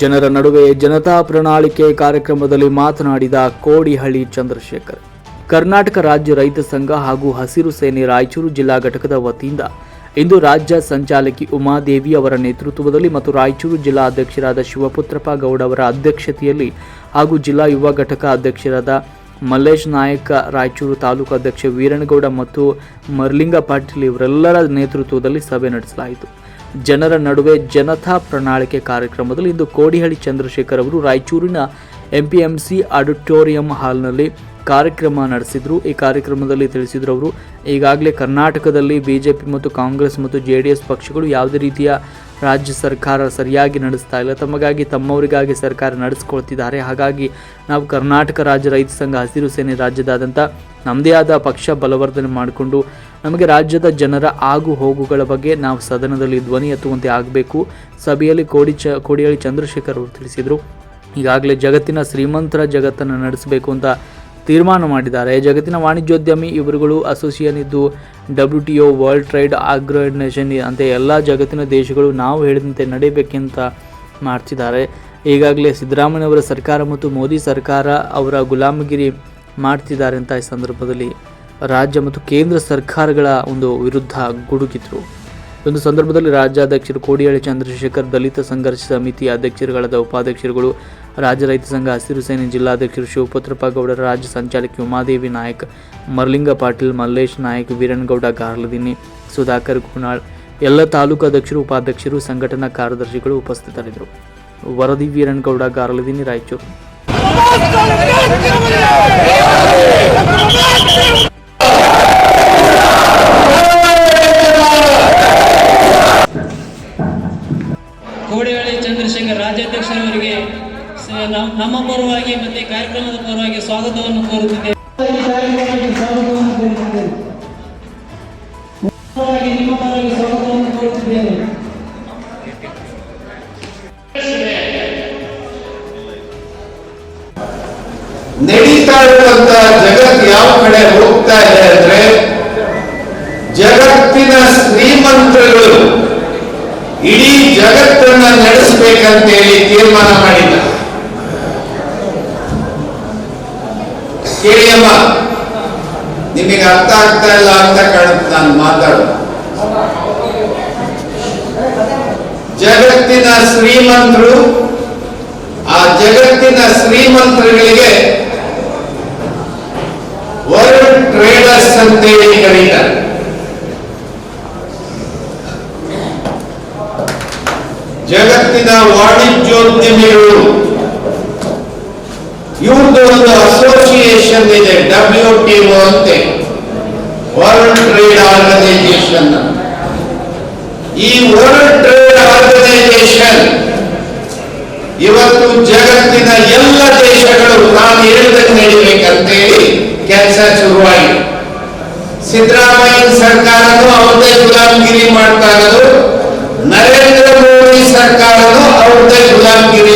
ಜನರ ನಡುವೆ ಜನತಾ ಪ್ರಣಾಳಿಕೆ ಕಾರ್ಯಕ್ರಮದಲ್ಲಿ ಮಾತನಾಡಿದ ಕೋಡಿಹಳ್ಳಿ ಚಂದ್ರಶೇಖರ್, ಕರ್ನಾಟಕ ರಾಜ್ಯ ರೈತ ಸಂಘ ಹಾಗೂ ಹಸಿರು ಸೇನೆ ರಾಯಚೂರು ಜಿಲ್ಲಾ ಘಟಕದ ವತಿಯಿಂದ ಇಂದು ರಾಜ್ಯ ಸಂಚಾಲಕಿ ಉಮಾದೇವಿ ಅವರ ನೇತೃತ್ವದಲ್ಲಿ ಮತ್ತು ರಾಯಚೂರು ಜಿಲ್ಲಾ ಅಧ್ಯಕ್ಷರಾದ ಶಿವಪುತ್ರಪ್ಪ ಗೌಡ ಅವರ ಅಧ್ಯಕ್ಷತೆಯಲ್ಲಿ ಹಾಗೂ ಜಿಲ್ಲಾ ಯುವ ಘಟಕ ಅಧ್ಯಕ್ಷರಾದ ಮಲ್ಲೇಶ್ ನಾಯಕ, ರಾಯಚೂರು ತಾಲೂಕು ಅಧ್ಯಕ್ಷ ವೀರಣಗೌಡ ಮತ್ತು ಮರ್ಲಿಂಗ ಪಾಟೀಲ್ ಇವರೆಲ್ಲರ ನೇತೃತ್ವದಲ್ಲಿ ಸಭೆ ನಡೆಸಲಾಯಿತು. ಜನರ ನಡುವೆ ಜನತಾ ಪ್ರಣಾಳಿಕೆ ಕಾರ್ಯಕ್ರಮದಲ್ಲಿ ಇಂದು ಕೋಡಿಹಳ್ಳಿ ಚಂದ್ರಶೇಖರ್ ಅವರು ರಾಯಚೂರಿನ ಎಂಪಿಎಂಸಿ ಆಡಿಟೋರಿಯಂ ಹಾಲ್ನಲ್ಲಿ ಕಾರ್ಯಕ್ರಮ ನಡೆಸಿದರು. ಈ ಕಾರ್ಯಕ್ರಮದಲ್ಲಿ ತಿಳಿಸಿದರು ಅವರು, ಈಗಾಗಲೇ ಕರ್ನಾಟಕದಲ್ಲಿ ಬಿಜೆಪಿ ಮತ್ತು ಕಾಂಗ್ರೆಸ್ ಮತ್ತು ಜೆ ಪಕ್ಷಗಳು ಯಾವುದೇ ರೀತಿಯ ರಾಜ್ಯ ಸರ್ಕಾರ ಸರಿಯಾಗಿ ನಡೆಸ್ತಾ ಇಲ್ಲ. ತಮಗಾಗಿ, ತಮ್ಮವರಿಗಾಗಿ ಸರ್ಕಾರ ನಡೆಸ್ಕೊಳ್ತಿದ್ದಾರೆ. ಹಾಗಾಗಿ ನಾವು ಕರ್ನಾಟಕ ರಾಜ್ಯ ರೈತ ಸಂಘ ಹಸಿರು ಸೇನೆ ರಾಜ್ಯದಾದಂಥ ನಮ್ಮದೇ ಆದ ಪಕ್ಷ ಬಲವರ್ಧನೆ ಮಾಡಿಕೊಂಡು ನಮಗೆ ರಾಜ್ಯದ ಜನರ ಆಗು ಹೋಗುಗಳ ಬಗ್ಗೆ ನಾವು ಸದನದಲ್ಲಿ ಧ್ವನಿ ಎತ್ತುವಂತೆ ಆಗಬೇಕು. ಸಭೆಯಲ್ಲಿ ಕೋಡಿ ಚ ಕೋಡಿಯಳ್ಳಿ ಚಂದ್ರಶೇಖರ್ ಅವರು ತಿಳಿಸಿದರು. ಈಗಾಗಲೇ ಜಗತ್ತಿನ ಶ್ರೀಮಂತರ ಜಗತ್ತನ್ನು ನಡೆಸಬೇಕು ಅಂತ ತೀರ್ಮಾನ ಮಾಡಿದ್ದಾರೆ. ಜಗತ್ತಿನ ವಾಣಿಜ್ಯೋದ್ಯಮಿ ಇವರುಗಳು ಅಸೋಸಿಯೇಷನ್ ಇದ್ದು W T O world trade organisation ಅಂತ ಎಲ್ಲ ಜಗತ್ತಿನ ದೇಶಗಳು ನಾವು ಹೇಳಿದಂತೆ ನಡೆಯಬೇಕೆಂತ ಮಾಡ್ತಿದ್ದಾರೆ. ಈಗಾಗಲೇ ಸಿದ್ದರಾಮಯ್ಯವರ ಸರ್ಕಾರ ಮತ್ತು ಮೋದಿ ಸರ್ಕಾರ ಅವರ ಗುಲಾಮಗಿರಿ ಮಾಡ್ತಿದ್ದಾರೆ ಅಂತ ಈ ಸಂದರ್ಭದಲ್ಲಿ ರಾಜ್ಯ ಮತ್ತು ಕೇಂದ್ರ ಸರ್ಕಾರಗಳ ಒಂದು ವಿರುದ್ಧ ಗುಡುಗಿದ್ರು. ಒಂದು ಸಂದರ್ಭದಲ್ಲಿ ರಾಜ್ಯಾಧ್ಯಕ್ಷರು ಕೋಡಿಹಳ್ಳಿ ಚಂದ್ರಶೇಖರ್ ದಲಿತ ಸಂಘರ್ಷ ಸಮಿತಿ ಅಧ್ಯಕ್ಷರುಗಳಾದ ಉಪಾಧ್ಯಕ್ಷರುಗಳು, ರಾಜ್ಯ ರೈತ ಸಂಘ ಹಸಿರು ಸೇನೆ ಜಿಲ್ಲಾಧ್ಯಕ್ಷರು ಶಿವಪುತ್ರಪ್ಪ ಗೌಡರ ರಾಜ್ಯ ಸಂಚಾಲಕಿ ಉಮಾದೇವಿ ನಾಯಕ್, ಮರ್ಲಿಂಗ ಪಾಟೀಲ್, ಮಲ್ಲೇಶ್ ನಾಯಕ್ ವೀರಣ್ಣಗೌಡ ಗಾರ್ಲದಿನಿ ಸುಧಾಕರ್ ಗುಣಾಳ್ ಎಲ್ಲ ತಾಲೂಕು ಅಧ್ಯಕ್ಷರು, ಉಪಾಧ್ಯಕ್ಷರು, ಸಂಘಟನಾ ಕಾರ್ಯದರ್ಶಿಗಳು ಉಪಸ್ಥಿತರಿದ್ದರು. ವರದಿ ವೀರಣ್ಣಗೌಡ ಗಾರ್ಲದಿನಿ ರಾಯಚೂರು. ಕೋಡಿಹಳ್ಳಿ ಚಂದ್ರಶೇಖರ್ ರಾಜ್ಯಾಧ್ಯಕ್ಷರವರಿಗೆ ನಮ್ಮ ಪರವಾಗಿ ಮತ್ತೆ ಕಾರ್ಯಕ್ರಮದ ಪರವಾಗಿ ಸ್ವಾಗತವನ್ನು ಕೋರುತ್ತಿದ್ದೇವೆ. ನಿಮ್ಮ ಪರವಾಗಿ ಸ್ವಾಗತವನ್ನು ಕೋರುತ್ತಿದ್ದೇನೆ ನಡೀತಾ ಇರುವಂತಹ ಜಗತ್ ಯಾವ ಕಡೆ ನಡೆಸಬೇಕಂತೇಳಿ ತೀರ್ಮಾನ ಮಾಡಿದ್ದ. ಕೇಳಿಯಮ್ಮ, ನಿಮಗೆ ಅರ್ಥ ಆಗ್ತಾ ಇಲ್ಲ ಅಂತ ಕಾಣುತ್ತೆ ನಾನು ಮಾತಾಡು ಜಗತ್ತಿನ ಶ್ರೀಮಂತರು, ಆ ಜಗತ್ತಿನ ಶ್ರೀಮಂತರುಗಳಿಗೆ ವರ್ಲ್ಡ್ ಟ್ರೇಡರ್ಸ್ ಅಂತೇಳಿ ಕರೀತಾರೆ. ಜಗತ್ತಿನ ವಾಣಿಜ್ಯೋದ್ಯಮಿಗಳು. ಇವ್ರದ್ದು ಒಂದು ಅಸೋಸಿಯೇಷನ್ ಇದೆ ಡಬ್ಲ್ಯೂ ಟಿ ಅಂತೆ. ವರ್ಲ್ಡ್ ಟ್ರೇಡ್ ಆರ್ಗನೈಸೇಷನ್ ಈ ವರ್ಲ್ಡ್ ಟ್ರೇಡ್ ಆರ್ಗನೈಸೇಷನ್ ಇವತ್ತು ಜಗತ್ತಿನ ಎಲ್ಲ ದೇಶಗಳು ನಾನು ಹೇಳಿದಂಗೆ ನಡಿಬೇಕಂತೇಳಿ ಕೆಲಸ ಶುರುವಾಯಿತು ಸಿದ್ದರಾಮಯ್ಯ ಸರ್ಕಾರನು ಅವರದೇ ಗುಲಾಮಗಿರಿ ಮಾಡ್ತಾ ಇರೋದು. ನರೇಂದ್ರ ಸರ್ಕಾರನು ಅವ್ರದೇ ಗುಲಾಮಗಿರಿ